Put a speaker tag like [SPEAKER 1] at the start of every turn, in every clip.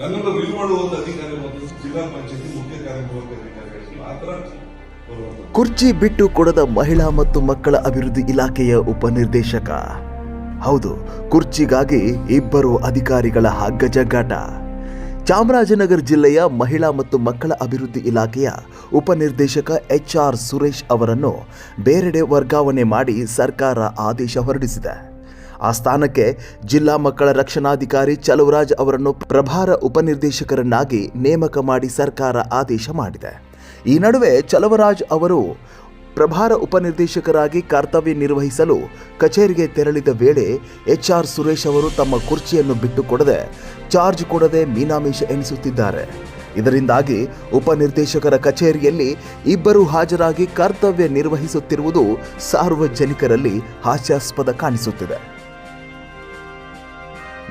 [SPEAKER 1] ನನ್ನನ್ನು ರಿವ್ಯೂ ಮಾಡುವಂತ ಅಧಿಕಾರಿ ಮತ್ತು ಜಿಲ್ಲಾ ಪಂಚಾಯತಿ ಮುಖ್ಯ ಕಾರ್ಯನಿರ್ವಾಹಕ ಅಧಿಕಾರಿಗಳು ಆ ಥರ
[SPEAKER 2] ಕುರ್ಚಿ ಬಿಟ್ಟು ಕೊಡದ ಮಹಿಳಾ ಮತ್ತು ಮಕ್ಕಳ ಅಭಿವೃದ್ಧಿ ಇಲಾಖೆಯ ಉಪನಿರ್ದೇಶಕ. ಹೌದು, ಕುರ್ಚಿಗಾಗಿ ಇಬ್ಬರು ಅಧಿಕಾರಿಗಳ ಹಗ್ಗ ಜಗ್ಗಾಟ ಚಾಮರಾಜನಗರ ಜಿಲ್ಲೆಯ ಮಹಿಳಾ ಮತ್ತು ಮಕ್ಕಳ ಅಭಿವೃದ್ಧಿ ಇಲಾಖೆಯ ಉಪನಿರ್ದೇಶಕ ಎಚ್ ಆರ್ ಸುರೇಶ್ ಅವರನ್ನು ಬೇರೆಡೆ ವರ್ಗಾವಣೆ ಮಾಡಿ ಸರ್ಕಾರ ಆದೇಶ ಹೊರಡಿಸಿದೆ. ಆ ಸ್ಥಾನಕ್ಕೆ ಜಿಲ್ಲಾ ಮಕ್ಕಳ ರಕ್ಷಣಾಧಿಕಾರಿ ಚಲುವರಾಜ್ ಅವರನ್ನು ಪ್ರಭಾರ ಉಪನಿರ್ದೇಶಕರನ್ನಾಗಿ ನೇಮಕ ಮಾಡಿ ಸರ್ಕಾರ ಆದೇಶ ಮಾಡಿದೆ. ಈ ನಡುವೆ ಚಲುವರಾಜ್ ಅವರು ಪ್ರಭಾರ ಉಪನಿರ್ದೇಶಕರಾಗಿ ಕರ್ತವ್ಯ ನಿರ್ವಹಿಸಲು ಕಚೇರಿಗೆ ತೆರಳಿದ ವೇಳೆ ಎಚ್ ಆರ್ ಸುರೇಶ್ ಅವರು ತಮ್ಮ ಕುರ್ಚಿಯನ್ನು ಬಿಟ್ಟುಕೊಡದೆ ಚಾರ್ಜ್ ಕೊಡದೆ ಮೀನಾಮೇಷ ಎಣಿಸುತ್ತಿದ್ದಾರೆ ಇದರಿಂದಾಗಿ ಉಪನಿರ್ದೇಶಕರ ಕಚೇರಿಯಲ್ಲಿ ಇಬ್ಬರು ಹಾಜರಾಗಿ ಕರ್ತವ್ಯ ನಿರ್ವಹಿಸುತ್ತಿರುವುದು ಸಾರ್ವಜನಿಕರಲ್ಲಿ ಹಾಸ್ಯಾಸ್ಪದ ಕಾಣಿಸುತ್ತಿದೆ.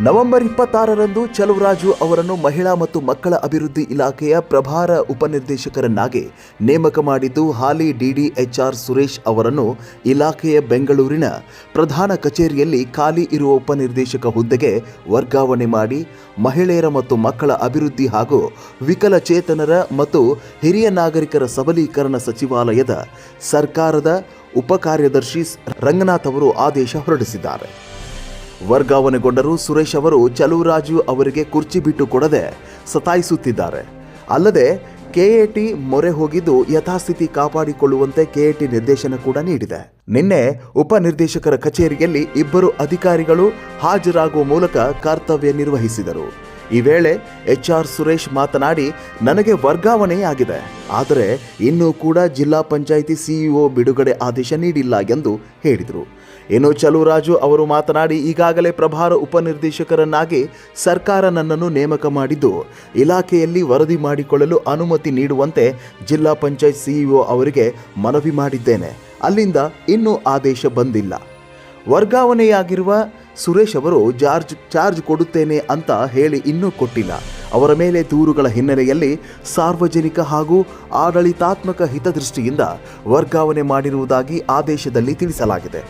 [SPEAKER 2] ನವೆಂಬರ್ ಇಪ್ಪತ್ತಾರರಂದು ಚಲುವರಾಜು ಅವರನ್ನು ಮಹಿಳಾ ಮತ್ತು ಮಕ್ಕಳ ಅಭಿವೃದ್ಧಿ ಇಲಾಖೆಯ ಪ್ರಭಾರ ಉಪನಿರ್ದೇಶಕರನ್ನಾಗಿ ನೇಮಕ ಮಾಡಿದ್ದು, ಹಾಲಿ ಡಿಡಿಎಚ್ಆರ್ ಸುರೇಶ್ ಅವರನ್ನು ಇಲಾಖೆಯ ಬೆಂಗಳೂರಿನ ಪ್ರಧಾನ ಕಚೇರಿಯಲ್ಲಿ ಖಾಲಿ ಇರುವ ಉಪನಿರ್ದೇಶಕ ಹುದ್ದೆಗೆ ವರ್ಗಾವಣೆ ಮಾಡಿ, ಮಹಿಳೆಯರ ಮತ್ತು ಮಕ್ಕಳ ಅಭಿವೃದ್ಧಿ ಹಾಗೂ ವಿಕಲಚೇತನರ ಮತ್ತು ಹಿರಿಯ ನಾಗರಿಕರ ಸಬಲೀಕರಣ ಸಚಿವಾಲಯದ ಸರ್ಕಾರದ ಉಪಕಾರ್ಯದರ್ಶಿ ರಂಗನಾಥ್ ಅವರು ಆದೇಶ ಹೊರಡಿಸಿದ್ದಾರೆ. ವರ್ಗಾವಣೆಗೊಂಡರೂ ಸುರೇಶ್ ಅವರು ಚಲುವರಾಜು ಅವರಿಗೆ ಕುರ್ಚಿ ಬಿಟ್ಟು ಕೊಡದೆ ಸತಾಯಿಸುತ್ತಿದ್ದಾರೆ. ಅಲ್ಲದೆ ಕೆಎಟಿ ಮೊರೆ ಹೋಗಿದ್ದು ಯಥಾಸ್ಥಿತಿ ಕಾಪಾಡಿಕೊಳ್ಳುವಂತೆ ಕೆಎಟಿ ನಿರ್ದೇಶನ ಕೂಡ ನೀಡಿದೆ. ನಿನ್ನೆ ಉಪನಿರ್ದೇಶಕರ ಕಚೇರಿಯಲ್ಲಿ ಇಬ್ಬರು ಅಧಿಕಾರಿಗಳು ಹಾಜರಾಗುವ ಮೂಲಕ ಕರ್ತವ್ಯ ನಿರ್ವಹಿಸಿದರು. ಈ ವೇಳೆ ಎಚ್ ಆರ್ ಸುರೇಶ್ ಮಾತನಾಡಿ, ನನಗೆ ವರ್ಗಾವಣೆಯಾಗಿದೆ ಆದರೆ ಇನ್ನೂ ಕೂಡ ಜಿಲ್ಲಾ ಪಂಚಾಯಿತಿ ಸಿಇಒ ಬಿಡುಗಡೆ ಆದೇಶ ನೀಡಿಲ್ಲ ಎಂದು ಹೇಳಿದರು. ಇನ್ನು ಚಲುರಾಜು ಅವರು ಮಾತನಾಡಿ, ಈಗಾಗಲೇ ಪ್ರಭಾರ ಉಪನಿರ್ದೇಶಕರನ್ನಾಗಿ ಸರ್ಕಾರ ನನ್ನನ್ನು ನೇಮಕ ಮಾಡಿದ್ದು, ಇಲಾಖೆಯಲ್ಲಿ ವರದಿ ಮಾಡಿಕೊಳ್ಳಲು ಅನುಮತಿ ನೀಡುವಂತೆ ಜಿಲ್ಲಾ ಪಂಚಾಯತ್ ಸಿಇಒ ಅವರಿಗೆ ಮನವಿ ಮಾಡಿದ್ದೇನೆ. ಅಲ್ಲಿಂದ ಇನ್ನೂ ಆದೇಶ ಬಂದಿಲ್ಲ. ವರ್ಗಾವಣೆಯಾಗಿರುವ ಸುರೇಶ್ ಅವರು ಜಾರ್ಜ್, ಚಾರ್ಜ್ ಕೊಡುತ್ತೇನೆ ಅಂತ ಹೇಳಿ ಇನ್ನೂ ಕೊಟ್ಟಿಲ್ಲ. ಅವರ ಮೇಲೆ ದೂರುಗಳ ಹಿನ್ನೆಲೆಯಲ್ಲಿ ಸಾರ್ವಜನಿಕ ಹಾಗೂ ಆಡಳಿತಾತ್ಮಕ ಹಿತದೃಷ್ಟಿಯಿಂದ ವರ್ಗಾವಣೆ ಮಾಡಿರುವುದಾಗಿ ಆದೇಶದಲ್ಲಿ ತಿಳಿಸಲಾಗಿದೆ.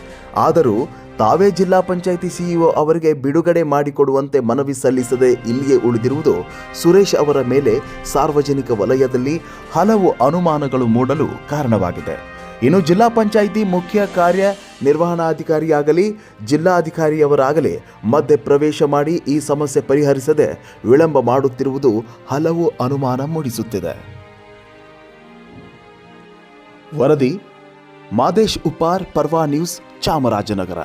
[SPEAKER 2] ಆದರೂ ತಾವೇ ಜಿಲ್ಲಾ ಪಂಚಾಯಿತಿ ಸಿಇಒ ಅವರಿಗೆ ಬಿಡುಗಡೆ ಮಾಡಿಕೊಡುವಂತೆ ಮನವಿ ಸಲ್ಲಿಸದೆ ಇಲ್ಲಿಯೇ ಉಳಿದಿರುವುದು ಸುರೇಶ್ ಅವರ ಮೇಲೆ ಸಾರ್ವಜನಿಕ ವಲಯದಲ್ಲಿ ಹಲವು ಅನುಮಾನಗಳು ಮೂಡಲು ಕಾರಣವಾಗಿದೆ. ಇನ್ನು ಜಿಲ್ಲಾ ಪಂಚಾಯಿತಿ ಮುಖ್ಯ ಕಾರ್ಯ ನಿರ್ವಹಣಾಧಿಕಾರಿಯಾಗಲಿ ಜಿಲ್ಲಾಧಿಕಾರಿಯವರಾಗಲಿ ಮಧ್ಯೆ ಪ್ರವೇಶ ಮಾಡಿ ಈ ಸಮಸ್ಯೆ ಪರಿಹರಿಸದೆ ವಿಳಂಬ ಮಾಡುತ್ತಿರುವುದು ಹಲವು ಅನುಮಾನ ಮೂಡಿಸುತ್ತಿದೆ. ವರದಿ ಮಾದೇಶ್ ಉಪಾರ್ ಪರ್ವಾ ನ್ಯೂಸ್ ಚಾಮರಾಜನಗರ.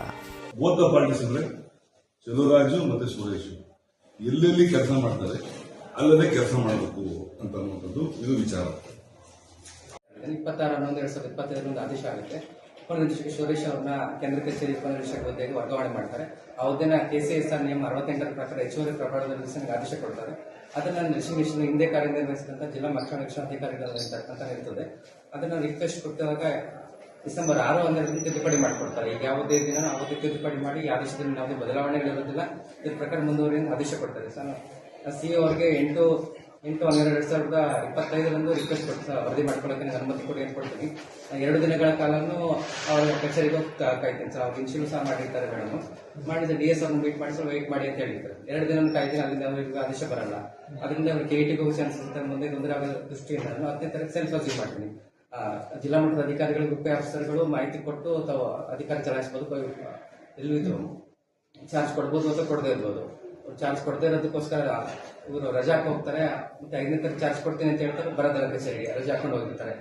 [SPEAKER 1] ಚಲುವರಾಜು ಮತ್ತೆ ಸುರೇಶ್. ಎಲ್ಲೆಲ್ಲಿ ಕೆಲಸ ಮಾಡ್ತಾರೆ ಅಲ್ಲದೆ ಕೆಲಸ ಮಾಡಬೇಕು ಅಂತ ಅನ್ನುವಂಥದ್ದು ಇದು ವಿಚಾರ.
[SPEAKER 3] ಇಪ್ಪತ್ತಾರು ಹನ್ನೊಂದು ಎರಡ್ ಸಾವಿರದ ಇಪ್ಪತ್ತೈದರ ಒಂದು ಆದೇಶ ಆಗುತ್ತೆ. ಉಪನಿರ್ದೇಶಕ ಸುರೇಶ್ ಅವ್ರನ್ನ ಕೇಂದ್ರ ಕಚೇರಿ ಉಪನಿರ್ದೇಶಕ ಹುದ್ದೆಗೆ ವರ್ಗಾವಣೆ ಮಾಡ್ತಾರೆ. ಆ ಹುದ್ದೆನ ಕೆ ಸಿ ಎಸ್ ಆರ್ ನಿಯಮ ಅರವತ್ತೆಂಟರ ಪ್ರಕಾರ ಹೆಚ್ಚುವರಿ ನಿರ್ದೇಶನಕ್ಕೆ ಆದೇಶ ಕೊಡ್ತಾರೆ. ಅದನ್ನ ಮಿಷನ್ ಹಿಂದೆ ಕಾರ್ಯನಿರ್ವಹಿಸಿದಂಥ ಜಿಲ್ಲಾ ಮಕ್ಕಳ ರಕ್ಷಣಾಧಿಕಾರಿಗಳು ಇರ್ತದೆ ಅದನ್ನು ರಿಕ್ವೆಸ್ಟ್ ಕೊಟ್ಟಾಗ ಡಿಸೆಂಬರ್ ಆರು ಒಂದರಿಂದ ತಿದ್ದುಪಡಿ ಮಾಡಿಕೊಡ್ತಾರೆ. ಈಗ ಯಾವುದೇ ದಿನ ಅವತ್ತೇ ತಿದ್ದುಪಡಿ ಮಾಡಿ ಈ ಆದೇಶದಲ್ಲಿ ಯಾವುದೇ ಬದಲಾವಣೆಗಳಿರೋದಿಲ್ಲ. ಇದ್ರ ಪ್ರಕಾರ ಮುಂದುವರಿಯನ್ನು ಆದೇಶ ಕೊಡ್ತಾರೆ. ಸರ್ ಸಿ ಅವರಿಗೆ ಎಂಟು ಎಂಟು ಹನ್ನೆರಡು ಎರಡು ಸಾವಿರದ ಇಪ್ಪತ್ತೈದರಂದು ರಿಕ್ವೆಸ್ಟ್ ಕೊಟ್ಟು ವರದಿ ಮಾಡ್ಕೊಳ್ಳೋಕೆ ನನಗೆ ಅನುಮತಿ ಕೊಡಿ ಅಂತ ಕೊಡ್ತೀನಿ ಎರಡು ದಿನಗಳ ಕಾಲನು ಅವರ ಕಚೇರಿಗೆ ಹೋಗಿ ಕಾಯ್ತೀನಿ ಸರ್. ಅವ್ರು ಇನ್ಶೂರೆನ್ಸ್ ಸಹ ಮಾಡಿರ್ತಾರೆ ಮೇಡಮ್ ಮಾಡಿದ್ರೆ ಡಿ ಎಸ್ ಅವ್ರನ್ನ ಮೀಟ್ ಮಾಡಿ ಸರ್ ವೆಯ್ಟ್ ಮಾಡಿ ಅಂತ ಹೇಳಿದ್ರು. ಎರಡು ದಿನ ಕಾಯ್ತೀನಿ, ಅಲ್ಲಿಂದ ಅವ್ರಿಗೆ ಆದೇಶ ಬರಲ್ಲ. ಅದರಿಂದ ಅವ್ರಿಗೆ ಕೆ ಟಿಗೆ ಹೋಗಿ ಚಾನ್ಸ್ ಅಂತ ಮುಂದೆ, ತೊಂದರೆ ಆಗೋ ದೃಷ್ಟಿಯಿಂದ ನಾನು ಹತ್ತನೇ ತಾರೀಕು ಸೆಲ್ಫ್ ಅರ್ಜಿ ಮಾಡ್ತೀನಿ. ಜಿಲ್ಲಾ ಮಟ್ಟದ ಅಧಿಕಾರಿಗಳು ಉಪ ಆಫೀಸರ್ಗಳು ಮಾಹಿತಿ ಕೊಟ್ಟು ತಾವು ಅಧಿಕಾರ ಚಲಾಯಿಸ್ಬೋದು ಎಲ್ಲೂ ಇದು ಚಾರ್ಜ್ ಕೊಡ್ಬೋದು ಅಥವಾ ಕೊಡದೇ ಇರ್ಬೋದು. ಚಾರ್ಜ್ ಕೊಡದೇ ಇರೋದಕ್ಕೋಸ್ಕರ ಇವರು ರಜಾ ಹಾಕಿ ಹೋಗ್ತಾರೆ. ಮತ್ತೆ ಐದನೇ ತಾರೀಕು ಚಾರ್ಜ್ ಕೊಡ್ತೀನಿ ಅಂತ ಹೇಳ್ತಾರೆ, ಬರೋದಲ್ಲ ಕಚೇರಿಗೆ, ರಜಾ ಹಾಕೊಂಡು ಹೋಗಿರ್ತಾರೆ.